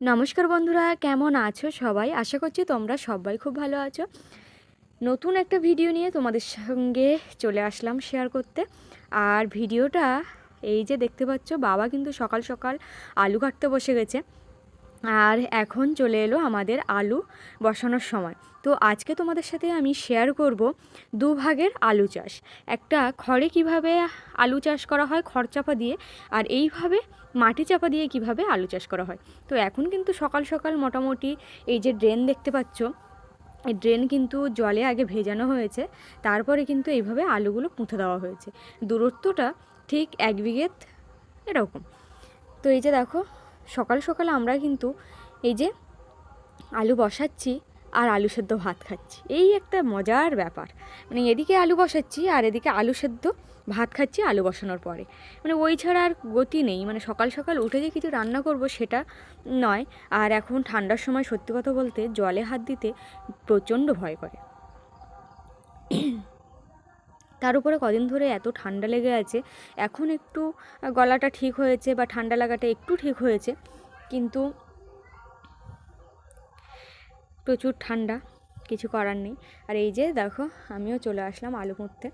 নমস্কার বন্ধুরা, কেমন আছো সবাই? আশা করছি তোমরা সবাই খুব ভালো আছো। নতুন একটা ভিডিও নিয়ে তোমাদের সঙ্গে চলে আসলাম শেয়ার করতে। আর ভিডিওটা, এই যে দেখতে পাচ্ছ, বাবা কিন্তু সকাল সকাল আলু কাটতে বসে গেছে। আর এখন চলে এলো আমাদের আলু বসানোর সময়। তো আজকে তোমাদের সাথে আমি শেয়ার করব দু ভাগের আলু চাষ। একটা খড়ে কীভাবে আলু চাষ করা হয় খড় চাপা দিয়ে, আর এইভাবে মাটি চাপা দিয়ে কীভাবে আলু চাষ করা হয়। তো এখন কিন্তু সকাল সকাল মোটামুটি এই যে ড্রেন দেখতে পাচ্ছ, এই ড্রেন কিন্তু জলে আগে ভেজানো হয়েছে, তারপরে কিন্তু এইভাবে আলুগুলো পুঁতে দেওয়া হয়েছে। দূরত্বটা ঠিক এক বিঘেত এরকম। তো এই যে দেখো সকাল সকাল আমরা কিন্তু এই যে আলু বসাচ্ছি আর আলু সেদ্ধ ভাত খাচ্ছি। এই একটা মজার ব্যাপার। মানে এদিকে আলু বসাচ্ছি আর এদিকে আলু সেদ্ধ ভাত খাচ্ছি আলু বসানোর পরে। মানে ওই ছাড়া আর গতি নেই। মানে সকাল সকাল উঠে যে কিছু রান্না করব সেটা নয়। আর এখন ঠান্ডার সময় সত্যি কথা বলতে জলে হাত দিতে প্রচণ্ড ভয় করে। তার উপরে কদিন ধরে এত ঠান্ডা লেগে আছে, এখন একটু গলাটা ঠিক হয়েছে বা ঠান্ডা লাগাটা একটু ঠিক হয়েছে, কিন্তু প্রচুর ঠান্ডা, কিছু করার নেই। আর এই যে দেখো, আমিও চলে আসলাম আলু পুঁততে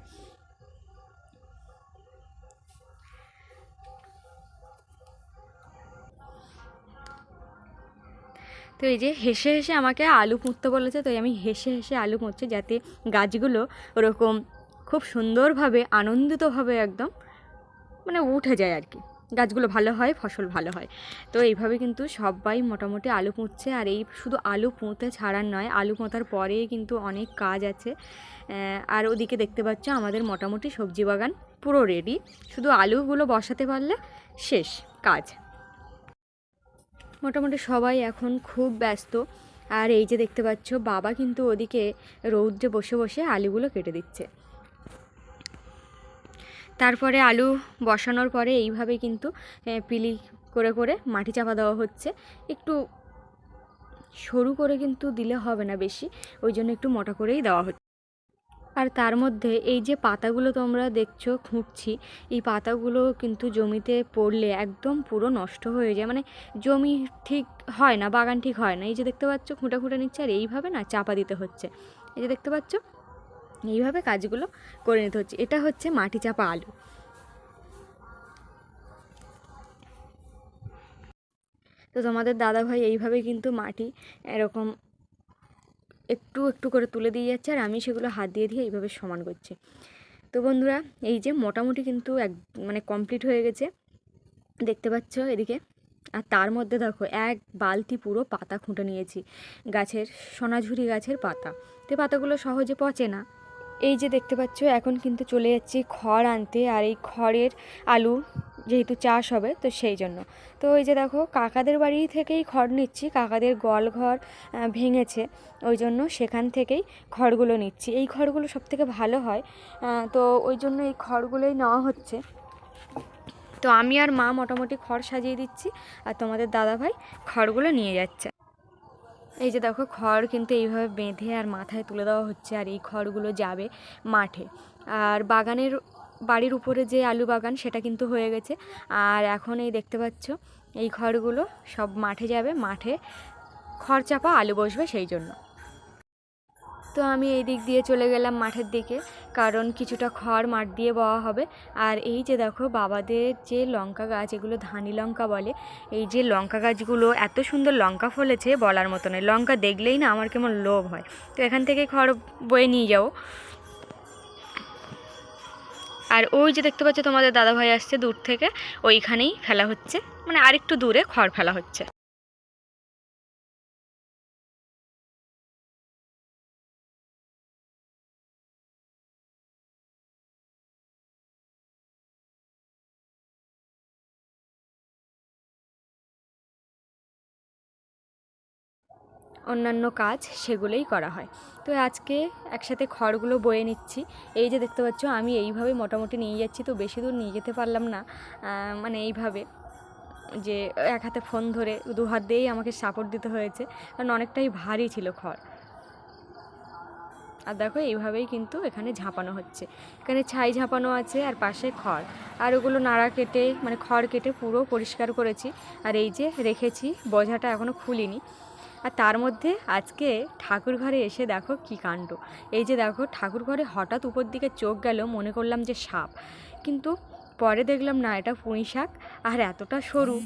তো এই যে হেসে হেসে আমাকে আলু পুঁততে বলেছে, তো আমি হেসে হেসে আলু পুঁতছি যাতে গাছগুলো ওরকম খুব সুন্দরভাবে, আনন্দিতভাবে একদম মানে উঠে যায় আর কি। গাছগুলো ভালো হয়, ফসল ভালো হয়। তো এইভাবে কিন্তু সবাই মোটামুটি আলু পুঁতছে আর এই শুধু আলু পুঁতে ছাড়ার নয়, আলু পোঁতার পরে কিন্তু অনেক কাজ আছে। আর ওদিকে দেখতে পাচ্ছ আমাদের মোটামুটি সবজি বাগান পুরো রেডি শুধু আলুগুলো বসাতে পারলে শেষ কাজ। মোটামুটি সবাই এখন খুব ব্যস্ত। আর এই যে দেখতে পাচ্ছ বাবা কিন্তু ওদিকে রৌদ্রে বসে বসে আলুগুলো কেটে দিচ্ছে। তারপরে আলু বসানোর পরে এইভাবে কিন্তু পিলি করে করে মাটি চাপা দেওয়া হচ্ছে। একটু সরু করে কিন্তু দিলে হবে না বেশি, ওই জন্য একটু মোটা করেই দেওয়া হচ্ছে। আর তার মধ্যে এই যে পাতাগুলো তোমরা দেখছ খুঁটছি এই পাতাগুলো কিন্তু জমিতে পড়লে একদম পুরো নষ্ট হয়ে যায়। মানে জমি ঠিক হয় না, বাগান ঠিক হয় না। এই যে দেখতে পাচ্ছ, খুঁটা খুঁটে নিচ্ছে আর এইভাবে না চাপা দিতে হচ্ছে। এই যে দেখতে পাচ্ছ এইভাবে কাজগুলো করে নিতে হচ্ছে। এটা হচ্ছে মাটি চাপা আলু। তো তোমাদের দাদাভাই এইভাবে কিন্তু মাটি এরকম একটু একটু করে তুলে দিয়ে যাচ্ছে আর আমি সেগুলো হাত দিয়ে দিয়ে এইভাবে সমান করছি। তো বন্ধুরা, এই যে মোটামুটি কিন্তু এক মানে কমপ্লিট হয়ে গেছে। দেখতে পাচ্ছ এদিকে? আর তার মধ্যে দেখো, এক বালতি পুরো পাতা খুঁটে নিয়েছি। গাছের, সোনাঝুরি গাছের পাতা। তো পাতাগুলো সহজে পচে না। এই যে দেখতে পাচ্ছ, এখন কিন্তু চলে যাচ্ছি খড় আনতে, আর এই খড়ের আলু যেহেতু চাষ হবে, তো সেই জন্য। তো ওই যে দেখো, কাকাদের বাড়ি থেকেই খড় নিচ্ছি, কাকাদের গল ঘর ভেঙেছে, ওই জন্য সেখান থেকেই খড়গুলো নিচ্ছি। এই খড়গুলো সব থেকে ভালো হয় তো ওই জন্য এই খড়গুলোই নেওয়া হচ্ছে। তো আমি আর মা মোটামুটি খড় সাজিয়ে দিচ্ছি, আর তোমাদের দাদাভাই খড়গুলো নিয়ে যাচ্ছে। এই যে দেখো খড় কিন্তু এইভাবে বেঁধে আর মাথায় তুলে দেওয়া হচ্ছে আর এই খড়গুলো যাবে মাঠে। আর বাগানের, বাড়ির উপরে যে আলু বাগান সেটা কিন্তু হয়ে গেছে। আর এখন এই দেখতে পাচ্ছ, এই খড়গুলো সব মাঠে যাবে, মাঠে খড় চাপা আলু বসবে সেই জন্য। তো আমি এই দিক দিয়ে চলে গেলাম মাঠের দিকে, কারণ কিছুটা খড় মাঠ দিয়ে বওয়া হবে। আর এই যে দেখো, বাবাদের যে লঙ্কা গাছ, এগুলো ধানি লঙ্কা বলে। এই যে লঙ্কা গাছগুলো এত সুন্দর লঙ্কা ফলেছে বলার মতো নয়। লঙ্কা দেখলেই না আমার কেমন লোভ হয়। তো এখান থেকে খড় বয়ে নিয়ে যাও আর ওই যে দেখতে পাচ্ছ, তোমাদের দাদাভাই আসছে দূর থেকে। ওইখানেই ফেলা হচ্ছে। মানে আরেকটু দূরে খড় ফেলা হচ্ছে। অন্যান্য কাজ সেগুলোই করা হয়। তো আজকে একসাথে খড়গুলো বয়ে নিচ্ছি। এই যে দেখতে পাচ্ছ, আমি এইভাবে মোটামুটি নিয়ে যাচ্ছি। তো বেশি দূর নিয়ে যেতে পারলাম না। মানে এইভাবে যে এক হাতে ফোন ধরে দু হাত দিয়েই আমাকে সাপোর্ট দিতে হয়েছে। কারণ অনেকটাই ভারী ছিল খড়। আর দেখো, এইভাবেই কিন্তু এখানে ঝাঁপানো হচ্ছে। এখানে ছাই ঝাঁপানো আছে আর পাশে খড়। আর ওগুলো নাড়া কেটে মানে খড় কেটে পুরো পরিষ্কার করেছি। আর এই যে রেখেছি, বোঝাটা এখনও খুলিনি। আর তার মধ্যে আজকে ঠাকুর ঘরে এসে দেখো কি কাণ্ড। এই যে দেখো, ঠাকুর ঘরে হঠাৎ উপর দিকে চোখ গেল, মনে করলাম যে সাপ। কিন্তু পরে দেখলাম না, এটা পুঁই শাক, আর এতটা সরু।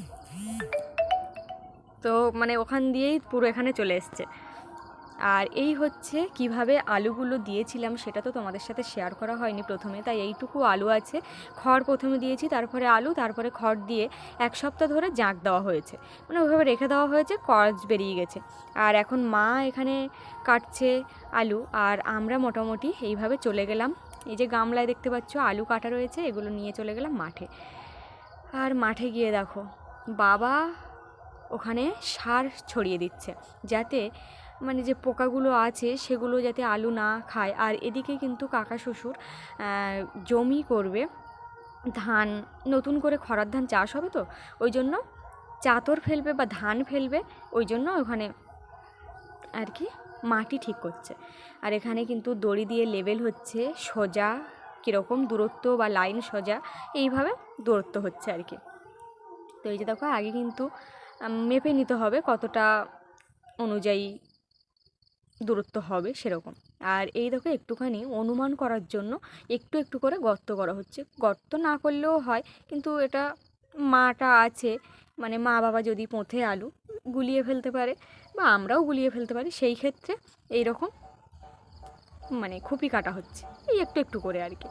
তো মানে ওখান দিয়েই পুরো এখানে চলে এসছে। আর এই হচ্ছে কীভাবে আলুগুলো দিয়েছিলাম, সেটা তো তোমাদের সাথে শেয়ার করা হয়নি প্রথমে, তাই এইটুকু আলু আছে। খড় প্রথমে দিয়েছি, তারপরে আলু, তারপরে খড় দিয়ে এক সপ্তাহ ধরে জাঁক দেওয়া হয়েছে। মানে ওইভাবে রেখে দেওয়া হয়েছে, কজ বেরিয়ে গেছে। আর এখন মা এখানে কাটছে আলু, আর আমরা মোটামুটি এইভাবে চলে গেলাম। এই যে গামলায় দেখতে পাচ্ছ, আলু কাটা রয়েছে, এগুলো নিয়ে চলে গেলাম মাঠে। আর মাঠে গিয়ে দেখো, বাবা ওখানে সার ছড়িয়ে দিচ্ছে, যাতে মানে যে পোকাগুলো আছে, সেগুলো যাতে আলু না খায়। আর এদিকে কিন্তু কাকা শ্বশুর জমি করবে। ধান, নতুন করে খরার ধান চাষ হবে তো? ওই জন্য চাতর ফেলবে বা ধান ফেলবে, ওই জন্য ওখানে আর কি মাটি ঠিক করছে। আর এখানে কিন্তু দড়ি দিয়ে লেবেল হচ্ছে, সোজা কীরকম দূরত্ব বা লাইন সোজা, এইভাবে দূরত্ব হচ্ছে আর কি। তো এই যে দেখো, আগে কিন্তু মেপে নিতে হবে কতটা অনুযায়ী দূরত্ব হবে সেরকম। আর এই দেখো একটুখানি অনুমান করার জন্য একটু একটু করে গর্ত করা হচ্ছে। গর্ত না করলেও হয়, কিন্তু এটা মাটা আছে। মানে মা বাবা যদি পোঁথে আলু গুলিয়ে ফেলতে পারে বা আমরাও গুলিয়ে ফেলতে পারি, সেই ক্ষেত্রে এই রকম মানে খুপি কাটা হচ্ছে। এই একটু একটু করে আর কি।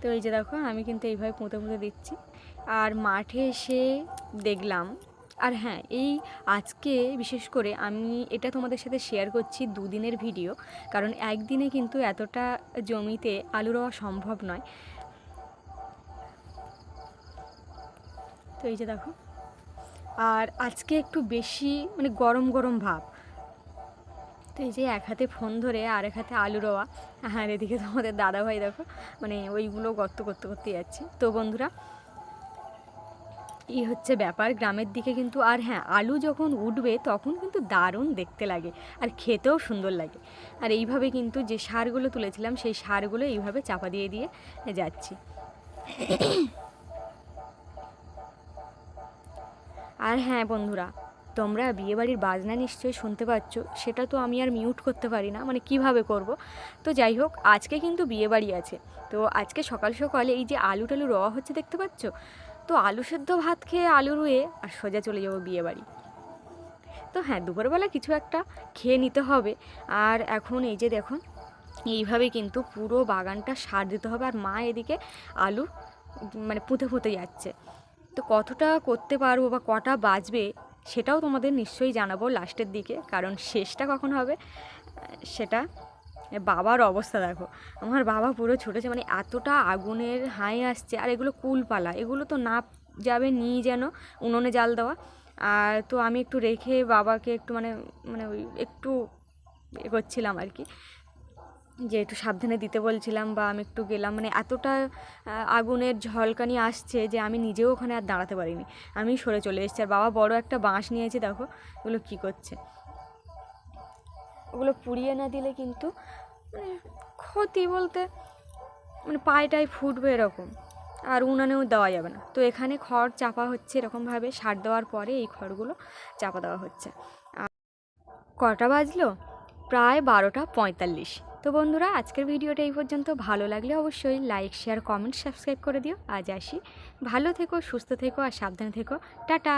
তো এই যে দেখো, আমি কিন্তু এইভাবে পুঁতে পুঁতে দিচ্ছি। আর মাঠে এসে দেখলাম আর হ্যাঁ এই আজকে বিশেষ করে আমি এটা তোমাদের সাথে শেয়ার করছি দুদিনের ভিডিও কারণ একদিনে কিন্তু এতটা জমিতে আলু রোয়া সম্ভব নয়। তো এই যে দেখো, আর আজকে একটু বেশি মানে গরম গরম ভাব। তো এই যে এক হাতে ফোন ধরে আর এক হাতে আলু রোয়া আর এদিকে তোমাদের দাদাভাই দেখো মানে ওইগুলো গর্ত করতে করতে যাচ্ছে। তো বন্ধুরা এই হচ্ছে ব্যাপার। গ্রামের দিকে কিন্তু আর হ্যাঁ আলু যখন উঠবে তখন কিন্তু দারুণ দেখতে লাগে আর খেতেও সুন্দর লাগে। আর এইভাবে কিন্তু যে সারগুলো তুলেছিলাম সেই সারগুলো এইভাবে চাপা দিয়ে দিয়ে যাচ্ছি। আর হ্যাঁ বন্ধুরা, তোমরা বিয়েবাড়ির বাজনা নিশ্চয়ই শুনতে পাচ্ছ, সেটা তো আমি আর মিউট করতে পারি না মানে কীভাবে করব? তো যাই হোক, আজকে কিন্তু বিয়েবাড়ি আছে। তো আজকে সকাল সকাল এই যে আলু টালু রওয়া হচ্ছে দেখতে পাচ্ছ? তো আলু সেদ্ধ ভাত খেয়ে আলু রুয়ে আর সোজা চলে যাব বিয়েবাড়ি। তো হ্যাঁ দুপুরবেলা কিছু একটা খেয়ে নিতে হবে। আর এখন এই যে দেখুন, এইভাবে কিন্তু পুরো বাগানটা সার দিতে হবে। আর মা এদিকে আলু মানে পুঁতে পুঁতে যাচ্ছে। তো কতটা করতে পারব বা কটা বাজবে সেটাও তোমাদের নিশ্চয়ই জানাব লাস্টের দিকে, কারণ শেষটা কখন হবে সেটা বাবার অবস্থা দেখো। আমার বাবা পুরো ছুটেছে মানে এতটা আগুনের হাই আসছে, আর এগুলো কুলপালা, এগুলো তো না যাবে নিয়ে যেন উনুনে জাল দেওয়া। আর তো আমি একটু রেখে বাবাকে একটু মানে মানে ওই একটু এ করছিলাম আর কি, যে একটু সাবধানে দিতে বলছিলাম বা আমি একটু গেলাম মানে এতটা আগুনের ঝলকানি আসছে যে আমি নিজেও ওখানে আর দাঁড়াতে পারিনি। আমি সরে চলে এসেছি, আর বাবা বড় একটা বাঁশ নিয়েছে দেখো ওগুলো কী করছে। ওগুলো পুড়িয়ে না দিলে কিন্তু মানে ক্ষতি বলতে মানে পায়েটায় ফুটবে এরকম। আর উনানেও দেওয়া যাবে না। তো এখানে খড় চাপা হচ্ছে এরকমভাবে, সার দেওয়ার পরে এই খড়গুলো চাপা দেওয়া হচ্ছে। আর কটা বাজলো? প্রায় বারোটা পঁয়তাল্লিশ। তো বন্ধুরা, আজকের ভিডিওটা এই পর্যন্ত। ভালো লাগলে অবশ্যই লাইক, শেয়ার, কমেন্ট, সাবস্ক্রাইব করে দিও। আজ আসি। ভালো থেকো, সুস্থ থেকো, আর সাবধানে থেকো। টাটা!